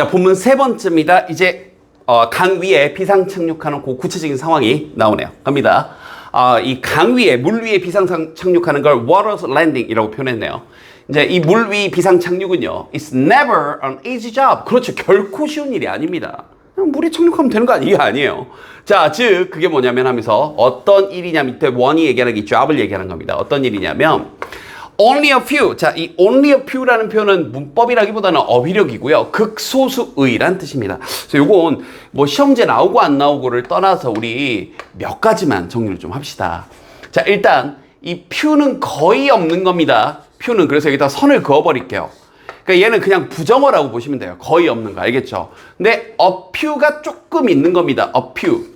자, 본문 세 번째입니다. 이제 어, 강 위에 비상 착륙하는 그 구체적인 상황이 나오네요. 갑니다. 어, 이강 위에 물 위에 비상 상- 착륙하는 걸 water landing이라고 표현했네요. 이제 이 물 위 비상 착륙은요, it's never an easy job. 그렇죠. 결코 쉬운 일이 아닙니다. 물에 착륙하면 되는 거 아니- 이게 아니에요. 자, 즉 그게 뭐냐면 하면서 어떤 일이냐 밑에 원이 얘기하는 게 job을 얘기하는 겁니다. 어떤 일이냐면 only a few. 자, 이 only a few라는 표현은 문법이라기보다는 어휘력이고요. 극소수의란 뜻입니다. 그래서 요건 뭐 시험제 나오고 안 나오고를 떠나서 우리 몇 가지만 정리를 좀 합시다. 자, 일단 이 few는 거의 없는 겁니다. few는 그래서 여기다 선을 그어 버릴게요. 그러니까 얘는 그냥 부정어라고 보시면 돼요. 거의 없는 거 알겠죠? 근데 a few가 조금 있는 겁니다. a few.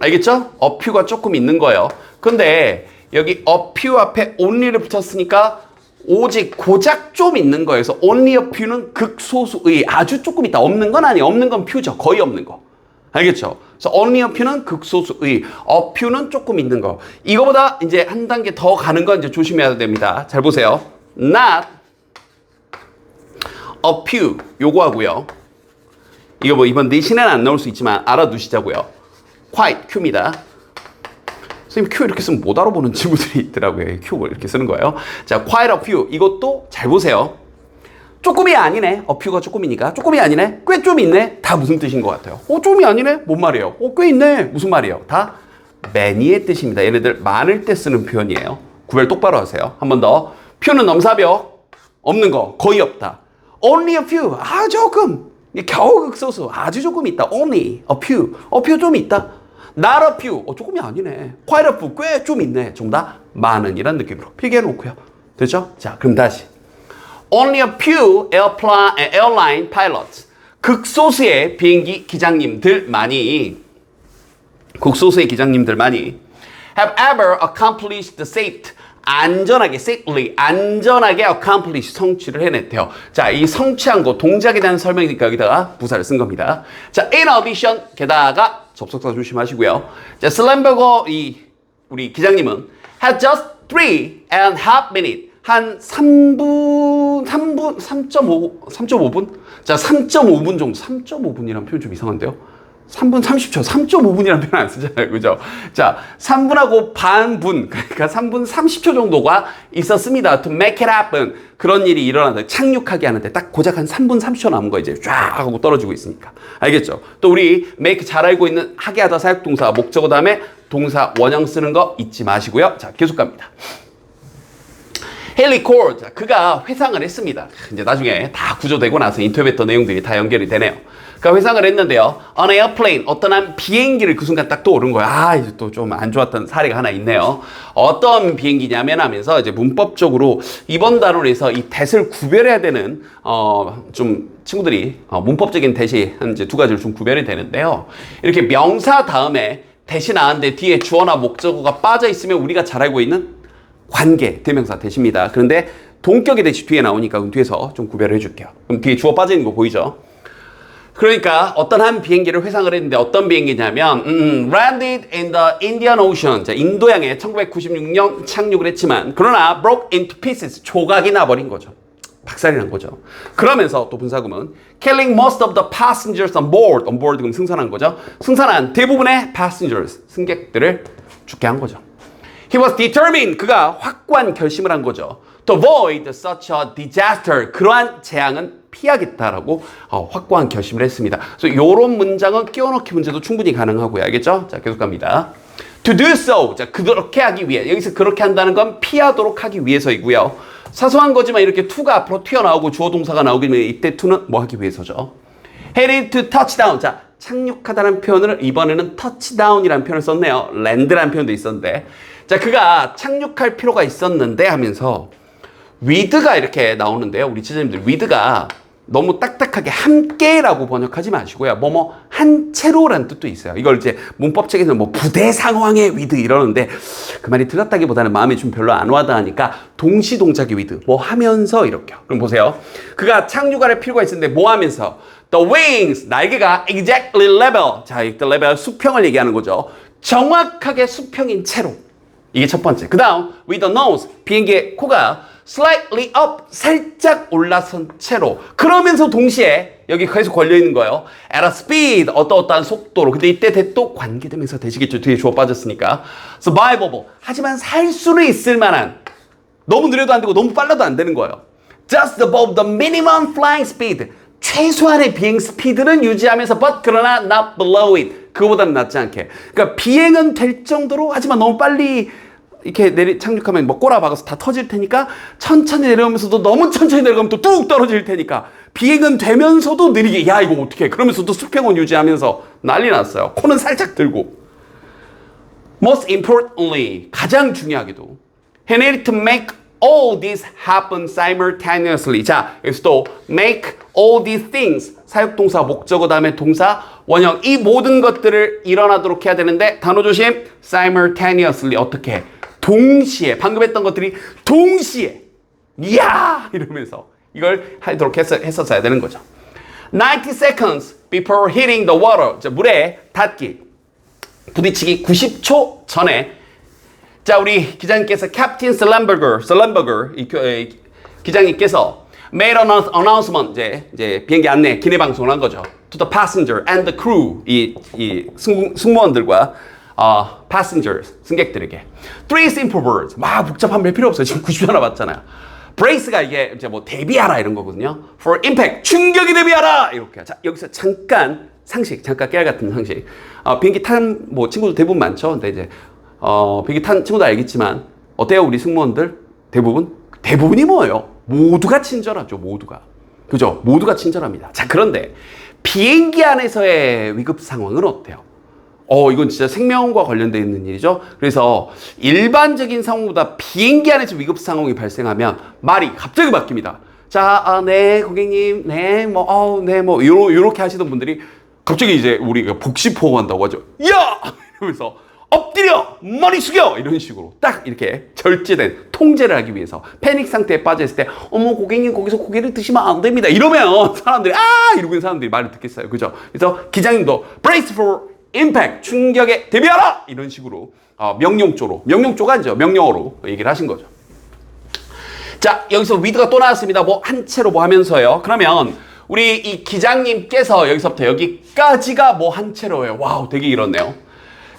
알겠죠? a few가 조금 있는 거예요. 근데 여기 a few 앞에 only를 붙였으니까 오직 고작 좀 있는. 그래서 only a few는 극소수의 아주 조금 있다. 없는 건 아니에요. 없는 건 few죠. 거의 없는 거. 알겠죠? 그래서 only a few는 극소수의, a few는 조금 있는 거. 이거보다 이제 한 단계 더 가는 건 이제 조심해야 됩니다. 잘 보세요. not a few 요거 하고요. 이거 뭐 이번 내신에는 안 나올 수 있지만 알아두시자고요. quite Q입니다. 선생님 Q 이렇게 쓰면 못 알아보는 친구들이 있더라고요. 뭐 이렇게 쓰는 거예요. 자, quite a few 이것도 잘 보세요. 조금이 아니네. a few가 조금이니까 조금이 아니네. 꽤 좀 있네. 다 무슨 뜻인 것 같아요? 어, 좀이 아니네. 뭔 말이에요? 어, 꽤 있네. 무슨 말이에요? 다 many의 뜻입니다. 얘네들 많을 때 쓰는 표현이에요. 구별 똑바로 하세요. 한 번 더. 표는 넘사벽 없는 거 거의 없다. Only a few 아 조금 겨우 극소수 아주 조금 있다. Only a few a few 좀 있다. Not a few 어 조금이 아니네. Quite a few 꽤 좀 있네. 정답 많은 이란 느낌으로 필기해 놓고요. 됐죠? 자 그럼 다시 Only a few airline pilots 극소수의 비행기 기장님들만이 극소수의 기장님들만이 have ever accomplished the safe 안전하게 safely 안전하게 accomplish 성취를 해냈대요. 자, 이 성취한 거 동작에 대한 설명이니까 여기다가 부사를 쓴 겁니다. 자, in addition 게다가 접속사 조심하시고요. 자, 슬램버거 이 우리 기장님은 had just three and half minute 한 3분 3분 3.5 3.5분 자 3.5분 정도 3.5분이라는 표현 좀 이상한데요. 3분 30초, 3.5분이라는 표현 안 쓰잖아요. 그죠? 자, 3분하고 반분, 그러니까 3분 30초 정도가 있었습니다. To make it happen. 그런 일이 일어나다 착륙하게 하는데 딱 고작 한 3분 30초 남은 거 이제 쫙 하고 떨어지고 있으니까. 알겠죠? 또 우리 make 잘 알고 있는 하게 하다 사역동사, 목적어 다음에 동사 원형 쓰는 거 잊지 마시고요. 자, 계속 갑니다. 헨리 콜, 자, 그가 회상을 했습니다. 이제 나중에 다 구조되고 나서 인터뷰했던 내용들이 다 연결이 되네요. 그가 회상을 했는데요. On airplane, 어떤 한 비행기를 그 순간 딱 떠오른 거야. 아, 이제 또 좀 안 좋았던 사례가 하나 있네요. 어떤 비행기냐면 하면서 이제 문법적으로 이번 단원에서 이 대을 구별해야 되는, 어, 좀 친구들이 어, 문법적인 대시 한 이제 두 가지를 좀 구별이 되는데요. 이렇게 명사 다음에 대시 나왔는데 뒤에 주어나 목적어가 빠져 있으면 우리가 잘 알고 있는 관계 대명사 대시입니다. 그런데 동격의 대시 뒤에 나오니까 그럼 뒤에서 좀 구별을 해줄게요. 그럼 뒤에 주어 빠져 있는 거 보이죠? 그러니까 어떤 한 비행기를 회상을 했는데 어떤 비행기냐면 음, landed in the Indian Ocean 자, 인도양에 1996년 착륙을 했지만 그러나 broke into pieces 조각이 나버린 거죠. 박살이 난 거죠. 그러면서 또 분사구문 killing most of the passengers on board on board 그럼 승선한 거죠. 승선한 대부분의 passengers 승객들을 죽게 한 거죠. He was determined. 그가 확고한 결심을 한 거죠. To avoid such a disaster. 그러한 재앙은 피하겠다라고 어, 확고한 결심을 했습니다. 그래서 이런 문장은 끼워넣기 문제도 충분히 가능하고요. 알겠죠? 자, 계속 갑니다. To do so. 자, 그렇게 하기 위해. 여기서 그렇게 한다는 건 피하도록 하기 위해서이고요. 사소한 거지만 이렇게 to가 앞으로 튀어나오고 주어 동사가 나오게 되면 이때 to는 뭐 하기 위해서죠? headed to touchdown. 자, 착륙하다는 표현을 이번에는 touchdown이라는 표현을 썼네요. land라는 표현도 있었는데. 자, 그가 착륙할 필요가 있었는데 하면서 with가 이렇게 나오는데요. 우리 지자님들 with가 너무 딱딱하게 함께라고 번역하지 마시고요. 뭐뭐 한 채로라는 뜻도 있어요. 이걸 이제 문법책에서 뭐 부대 상황의 with 이러는데 그 말이 틀렸다기보다는 마음이 좀 별로 안 와닿으니까 동시 동작의 with 뭐 하면서 이렇게요. 그럼 보세요. 그가 착륙할 필요가 있었는데 뭐 하면서 the wings 날개가 exactly level 자, 이 level 수평을 얘기하는 거죠. 정확하게 수평인 채로 이게 첫 번째. 그 다음 with the nose 비행기의 코가 slightly up 살짝 올라선 채로. 그러면서 동시에 여기 계속 걸려 있는 거예요. at a speed 어떠 어떠한 속도로. 근데 이때 대또 관계되면서 되시겠죠. 뒤에 주어 빠졌으니까. Survivable 하지만 살 수는 있을 만한. 너무 느려도 안 되고 너무 빨라도 안 되는 거예요. just above the minimum flying speed. 최소한의 비행 스피드는 유지하면서 but 그러나 not below it. 그거보다는 낮지 않게. 그러니까 비행은 될 정도로 하지만 너무 빨리 이렇게 내리 착륙하면 뭐 꼬라 박아서 다 터질 테니까 천천히 내려오면서도 너무 천천히 내려가면 또 뚝 떨어질 테니까 비행은 되면서도 느리게 야 이거 어떻게 그러면서도 수평원 유지하면서 난리 났어요. 코는 살짝 들고. Most importantly 가장 중요하게도 he needed to make all this happen simultaneously. 자 여기서 또 make all these things 사역동사 목적어 다음에 동사 원형. 이 모든 것들을 일어나도록 해야 되는데 단어 조심. simultaneously. 어떻게 동시에 방금 했던 것들이 동시에 이야! 이러면서 이걸 하도록 했어, 했었어야 되는 거죠. 90 seconds before hitting the water. 자, 물에 닿기. 부딪히기 90초 전에. 자 우리 기자님께서 캡틴 교- 이 기장님께서 made an announce- announcement. 이제 이제 비행기 안내 기내 방송을 한 거죠. To the passenger and the crew. 이, 이 승무, 승무원들과 어, passengers 승객들에게. Three simple words. 막 복잡한 말 필요 없어요. 지금 90초 남았잖아요. Brace가 이게 이제 뭐 대비하라 이런 거거든요. For impact 충격이 대비하라! 이렇게. 자 여기서 잠깐 상식 잠깐 깨알 같은 상식. 어, 비행기 탄 뭐 친구들 대부분 많죠. 근데 이제 어, 비행기 탄 친구도 알겠지만 어때요 우리 승무원들? 대부분? 대부분이 뭐예요? 모두가 친절하죠 모두가. 그죠? 모두가 친절합니다. 자 그런데 비행기 안에서의 위급 상황은 어때요 어, 이건 진짜 생명과 관련되어 있는 일이죠. 그래서 일반적인 상황보다 비행기 안에서 위급 상황이 발생하면 말이 갑자기 바뀝니다. 자, 아, 네, 고객님, 네, 뭐, 어, 네, 뭐, 요러, 요렇게 하시던 분들이 갑자기 이제 우리가 복식호흡 한다고 하죠. 야! 이러면서 엎드려! 머리 숙여! 이런 식으로 딱 이렇게 절제된 통제를 하기 위해서 패닉 상태에 빠져있을 때 어머 고객님 거기서 고개를 드시면 안 됩니다 이러면 사람들이 아 이러고 있는 사람들이 말을 듣겠어요 그죠 그래서 기장님도 brace for impact 충격에 대비하라! 이런 식으로 어, 명령조로 명령조가 아니죠 명령어로 얘기를 하신 거죠. 자 여기서 위드가 또 나왔습니다. 뭐 한 채로 뭐 하면서요. 그러면 우리 이 기장님께서 여기서부터 여기까지가 뭐 한 채로예요. 와우 되게 길었네요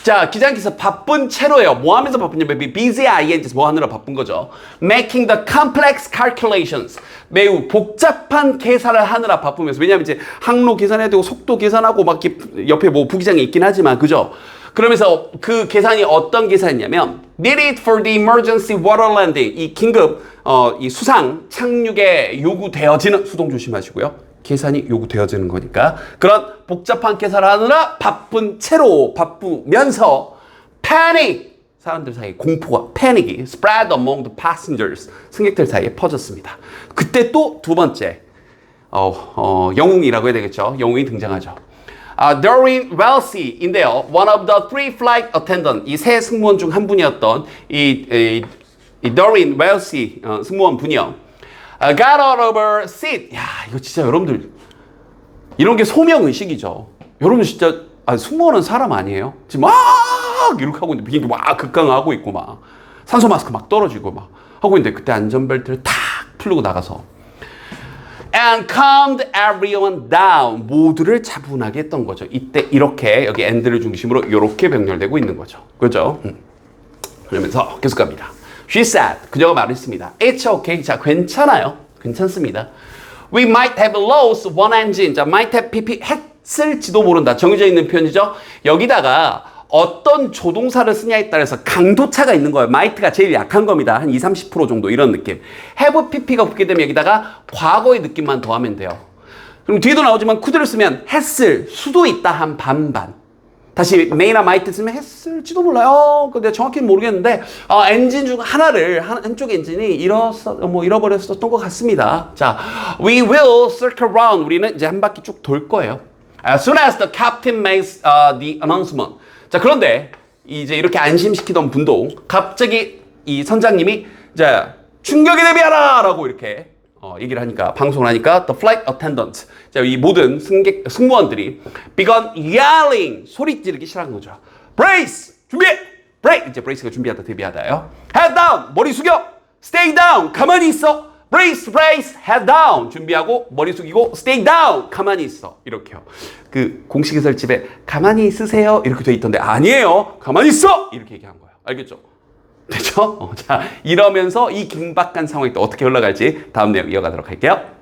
자 기장님께서 바쁜 채로예요. 뭐 하면서 바쁘냐면 be busy ing 뭐 하느라 바쁜 거죠? Making the complex calculations. 매우 복잡한 계산을 하느라 바쁘면서. 왜냐면 이제 항로 계산해야 되고 속도 계산하고 막 옆에 뭐 부기장이 있긴 하지만 그죠? 그러면서 그 계산이 어떤 계산이냐면 needed for the emergency water landing. 이 긴급 어, 이 수상 착륙에 요구되어지는 수동 조심하시고요. 계산이 요구되어지는 거니까 그런 복잡한 계산을 하느라 바쁜 채로 바쁘면서 panic 사람들 사이에 공포가 패닉이 spread among the passengers 승객들 사이에 퍼졌습니다. 그때 또 두 번째 어, 어, 영웅이라고 해야 되겠죠. 영웅이 등장하죠. 아, Doreen Welsy인데요. One of the three flight attendant. 이 세 승무원 중 한 분이었던 이, 이, 이 Doreen Welsy 어, 승무원 분이요. 아, got out of her seat. 야, 이거 진짜 여러분들 이런 게 소명 의식이죠. 여러분 진짜 아, 승무원은 사람 아니에요? 지금 막 이렇게 하고 있는데 비행기 막 급강하고 있고 막 산소 마스크 막 떨어지고 막 하고 있는데 그때 안전벨트를 탁 풀고 나가서 and calmed everyone down. 모두를 차분하게 했던 거죠. 이때 이렇게 여기 end를 중심으로 이렇게 병렬되고 있는 거죠. 그죠? 음. 그러면서 계속 갑니다. She said, 그녀가 말했습니다. It's okay. 자, 괜찮아요. 괜찮습니다. We might have lost one engine. 자, might have pp 했을지도 모른다. 정해져 있는 표현이죠. 여기다가 어떤 조동사를 쓰냐에 따라서 강도차가 있는 거예요. might가 제일 약한 겁니다. 한 20, 30% 정도 이런 느낌. have pp가 붙게 되면 여기다가 과거의 느낌만 더하면 돼요. 그럼 뒤에도 나오지만 could를 쓰면 했을 수도 있다 한 반반. 다시 may나 might 쓰면 했을지도 몰라요. 근데 정확히는 모르겠는데 어, 엔진 중 하나를 한, 한쪽 엔진이 잃었어 뭐 잃어버렸었던 것 같습니다. 자, we will circle around. 우리는 이제 한 바퀴 쭉 돌 거예요. As soon as the captain makes uh, the announcement. 자, 그런데 이제 이렇게 안심시키던 분도 갑자기 이 선장님이 이제 충격에 대비하라라고 이렇게 어, 얘기를 하니까 방송을 하니까 the flight attendant. 자, 이 모든 승객 승무원들이 begun yelling 소리 지르기 시작한 거죠. brace! 준비! Break! 이제 brace가 준비하다 대비하다요. head down! 머리 숙여! Stay down! 가만히 있어! Brace brace! Head down! 준비하고 머리 숙이고 stay down! 가만히 있어! 이렇게요. 그 공식 해설집에 가만히 있으세요? 이렇게 돼 있던데 아니에요. 가만히 있어! 이렇게 얘기한 거예요. 알겠죠? 됐죠? 자, 이러면서 이 긴박한 상황이 또 어떻게 흘러갈지 다음 내용 이어가도록 할게요.